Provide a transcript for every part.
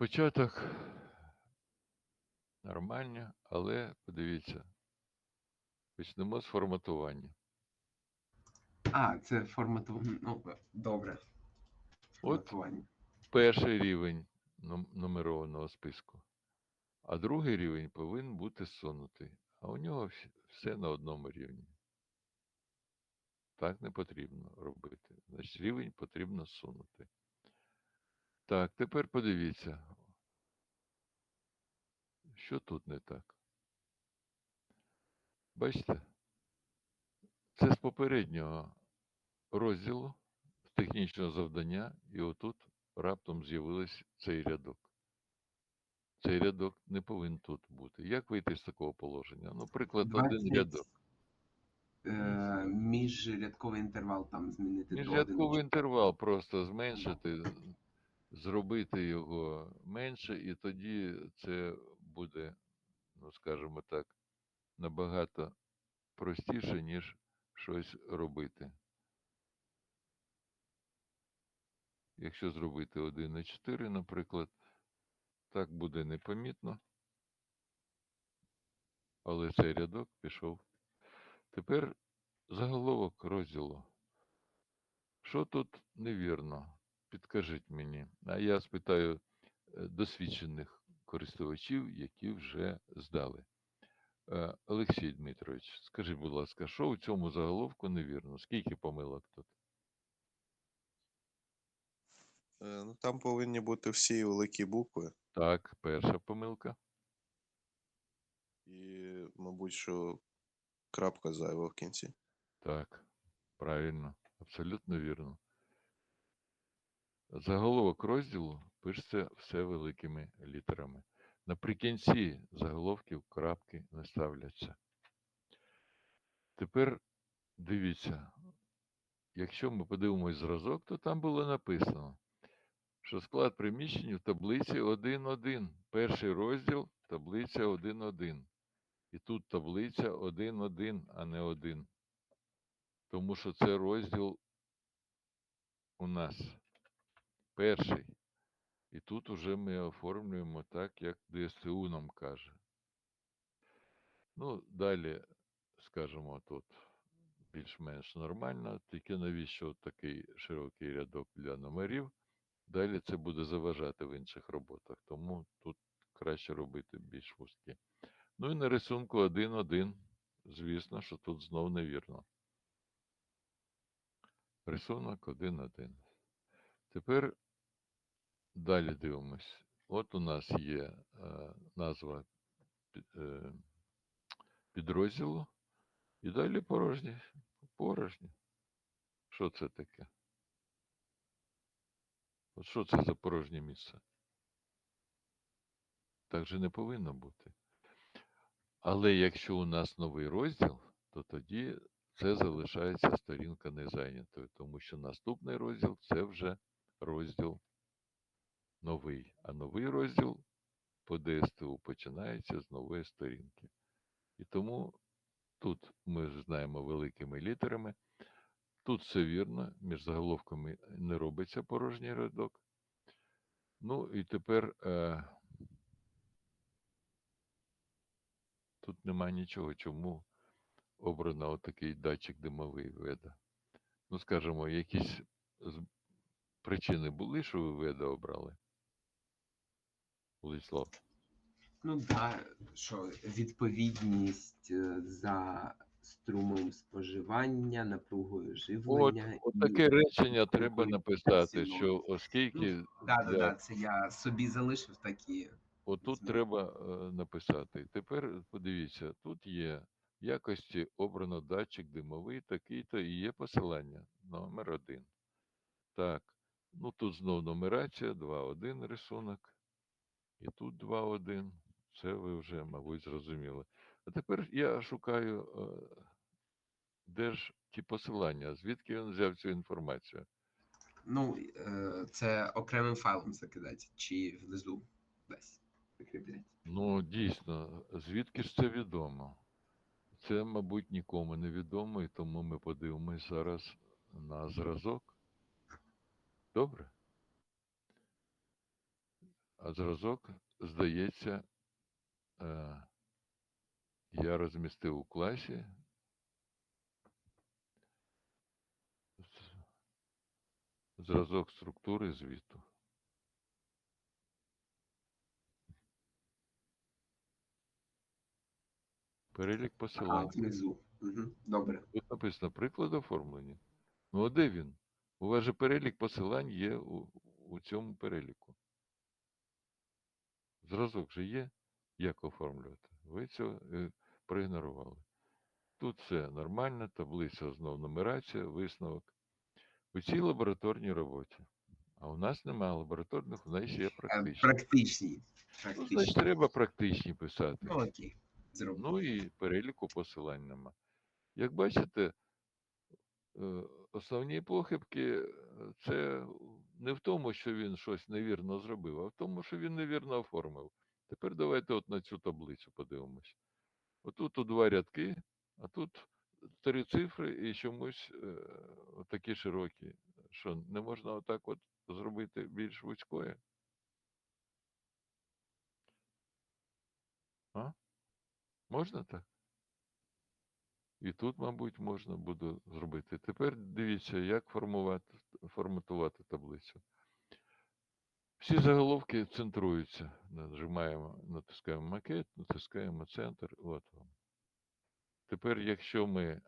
Початок нормальний, але подивіться, почнемо з форматування. А, це форматування. Ну, добре. Форматування. Перший рівень нумерованого списку, а другий рівень повинен бути сунутий. А у нього все на одному рівні. Так не потрібно робити. Значить, рівень потрібно сунути. Так, тепер подивіться, що тут не так. Бачите? Це з попереднього розділу, з технічного завдання, і отут раптом з'явився цей рядок. Цей рядок не повинен тут бути. Як вийти з такого положення? Ну, приклад, один рядок. Е, міжрядковий інтервал там змінити Міжрядковий інтервал просто зменшити, зробити його менше, і тоді це буде, ну скажімо так, набагато простіше, ніж щось робити. Якщо зробити 1 на 4, наприклад, так буде непомітно. Але цей рядок пішов. Тепер заголовок розділу. Що тут невірно? Підкажіть мені. А я спитаю е, досвідчених користувачів, які вже здали. Е, Олексій Дмитрович, скажіть, будь ласка, що у цьому заголовку невірно? Скільки помилок тут? Е, Ну, там повинні бути всі великі букви, Так, перша помилка. і, мабуть, що крапка зайва в кінці. Так, правильно, абсолютно вірно. Заголовок розділу пишеться все великими літерами. Наприкінці заголовків крапки не ставляться. Тепер дивіться, якщо ми подивимось зразок, то там було написано, що склад приміщень в таблиці 1.1. Перший розділ таблиця 1.1. І тут таблиця 1.1, а не 1 тому що це розділ у нас перший. І тут уже ми оформлюємо так, як ДСТУ нам каже. Ну, далі, скажімо, тут більш-менш нормально, тільки навіщо такий широкий рядок для номерів. Далі це буде заважати в інших роботах, тому тут краще робити більш вузькі. Ну і на рисунку 1.1, звісно, що тут знов невірно. Рисунок 1.1. Тепер далі дивимось. От у нас є е, назва е, підрозділу, і далі порожні. Порожні. Що це таке? От що це за порожнє місце? Так же не повинно бути. Але якщо у нас новий розділ, то тоді це залишається сторінка незайнятою, тому що наступний розділ це вже розділ новий. А новий розділ по ДСТУ починається з нової сторінки. І тому тут ми знаємо великими літерами. Тут все вірно, між заголовками не робиться порожній рядок. Ну і тепер е, тут немає нічого, чому обрано отакий датчик димовий веда. Ну, скажімо, якісь причини були, що ви веда обрали? Владислав. Ну так, да, що відповідність е, за струмом споживання, напругою От, живлення. от і- таке речення треба написати, що оскільки Да, да, для- да, це я собі залишив такі. Отут Змін. треба е, написати. Тепер подивіться, тут є в якості обрано датчик димовий, такий-то і є посилання номер один. Так, ну тут знов нумерація, 2.1 рисунок. І тут 2.1. Це ви вже, мабуть, зрозуміли. А тепер я шукаю, е, де ж ті посилання, звідки він взяв цю інформацію. Ну, е, це окремим файлом закидати, чи внизу десь прикріплять. Ну, дійсно, звідки ж це відомо? Це, мабуть, нікому не відомо, і тому ми подивимось зараз на зразок. Добре? А зразок, здається, е, я розмістив у класі. Зразок структури звіту. Перелік посилань. внизу. Угу. Добре. Тут написано приклад оформлення. Ну, а де він? У вас же перелік посилань є у, у цьому переліку. Зразок же є, як оформлювати. Ви цього е, проігнорували. Тут все нормально, таблиця знов нумерація, висновок. У цій лабораторній роботі. А у нас немає лабораторних, у нас є Е, практичні. Практичні. Ну, Практичні. значить, треба практичні писати. Ну, окей. Зроблю. Ну і переліку посилань нема. Як бачите, е, основні похибки е, це не в тому, що він щось невірно зробив, а в тому, що він невірно оформив. Тепер давайте от на цю таблицю подивимось. Отут у два рядки, а тут три цифри і чомусь е, такі широкі. Що не можна отак от зробити більш вузькою? А? Можна так? І тут, мабуть, можна буде зробити. Тепер дивіться, як формувати, форматувати таблицю. Всі заголовки центруються. Нажимаємо, натискаємо макет, натискаємо центр. От вам. Тепер, якщо ми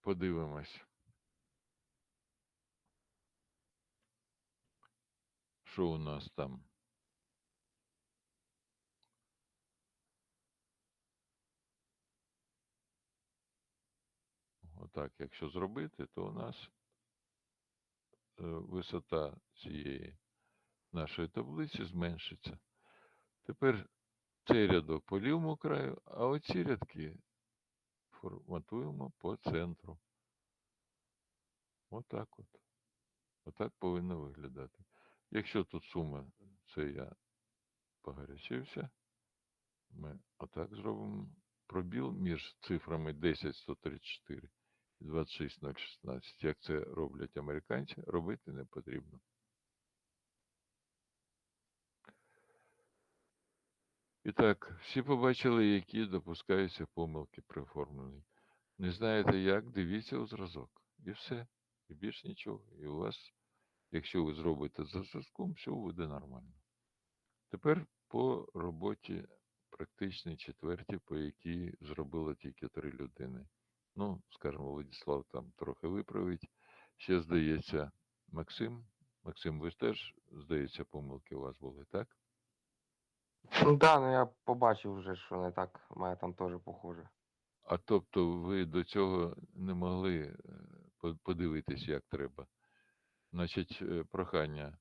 подивимось, що у нас там. Отак, якщо зробити, то у нас висота цієї нашої таблиці зменшиться. Тепер цей рядок по лівому краю, а оці рядки форматуємо по центру. Отак от. Отак повинно виглядати. Якщо тут сума, це я погарячився, ми отак зробимо пробіл між цифрами 10134 і 26016. Як це роблять американці, робити не потрібно. І так, всі побачили, які допускаються помилки при оформленні. Не знаєте як, дивіться у зразок. І все. І більш нічого. І у вас, якщо ви зробите за зразком, все буде нормально. Тепер по роботі практичній четвертій, по якій зробило тільки три людини. Ну, скажімо, Владислав там трохи виправить. Ще, здається, Максим. Максим, ви ж теж, здається, помилки у вас були, так? Ну да, ну я побачив вже, що не так. Мене там теж похоже. А тобто ви до цього не могли е, подивитись, як треба. Значить, е, прохання,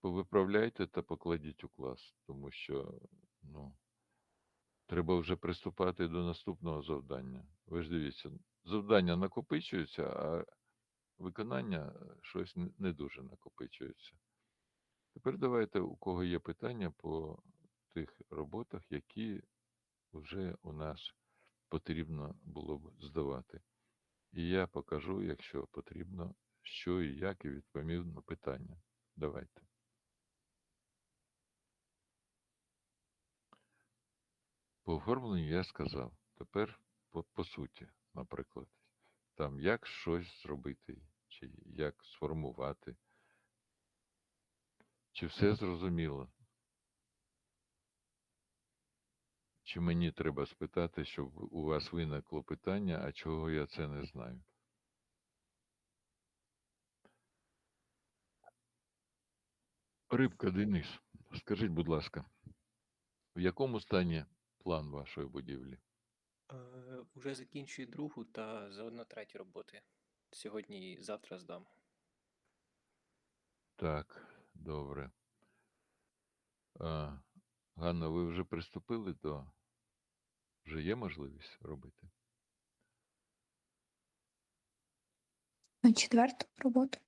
повиправляйте та покладіть у клас, тому що ну, треба вже приступати до наступного завдання. Ви ж дивіться, завдання накопичуються, а виконання е, щось не- дуже накопичується. Тепер давайте, у кого є питання по тих роботах, які вже у нас потрібно було б здавати. І я покажу, якщо потрібно, що і як, і відповім на питання. Давайте. По оформленню я сказав. Тепер по, по суті, наприклад, там як щось зробити, чи як сформувати. Чи все зрозуміло? Чи мені треба спитати, щоб у вас виникло питання, а чого я це не знаю? Рибка Денис, скажіть, будь ласка, в якому стані план вашої будівлі? Е, Уже закінчую другу та заодно третю роботи. Сьогодні і завтра здам. Так, добре. А, Ганна, ви вже приступили до. Вже є можливість робити? На четверту роботу.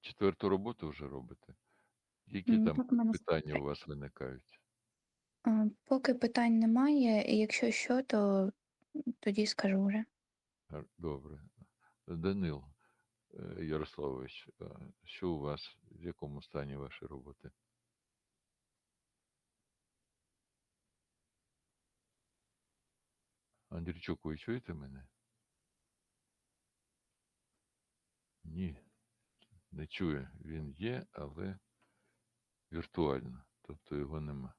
Четверту роботу вже робите? Які М, там так, у мене питання у вас виникають? Поки питань немає, і якщо що, то тоді скажу вже. Добре. Данил е, Ярославович, е, що у вас, в якому стані ваші роботи? Андрійчук, ви чуєте мене? Ні, не чує. Він є, але віртуально, тобто його нема.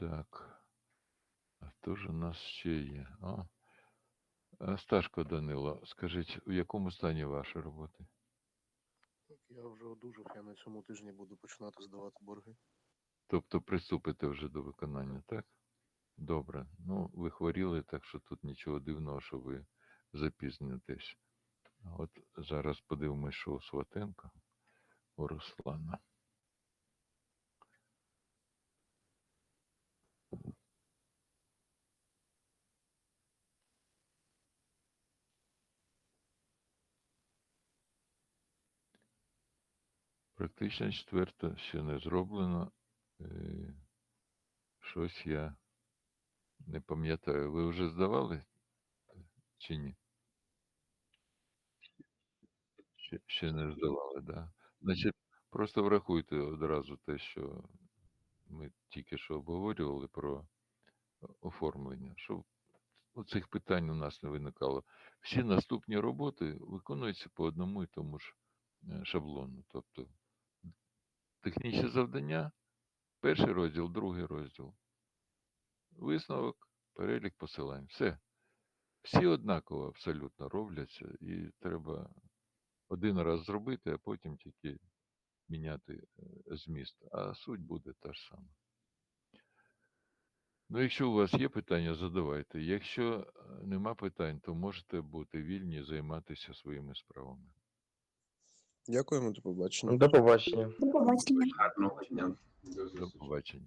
Так. А хто ж у нас ще є? А, а, Сташко Данило, скажіть, у якому стані ваші роботи? Я вже одужав, я на цьому тижні буду починати здавати борги. Тобто приступите вже до виконання, так? Добре. Ну, ви хворіли, так що тут нічого дивного, що ви запізнитесь. От зараз подивимось, що у Сватенка, у Руслана. Практично четверта ще не зроблено. Е, Щось я не пам'ятаю. Ви вже здавали чи ні? Ще, ще не здавали, так. Да. Значить, просто врахуйте одразу те, що ми тільки що обговорювали про оформлення, щоб цих питань у нас не виникало. Всі наступні роботи виконуються по одному і тому ж е, шаблону. Тобто технічне завдання, перший розділ, другий розділ. Висновок, перелік посилань. Все. Всі однаково абсолютно робляться, і треба один раз зробити, а потім тільки міняти е, зміст. А суть буде та ж сама. Ну, якщо у вас є питання, задавайте. Якщо е, нема питань, то можете бути вільні займатися своїми справами. Дякуємо, до побачення. До побачення. До побачення. Гарного дня. До До побачення.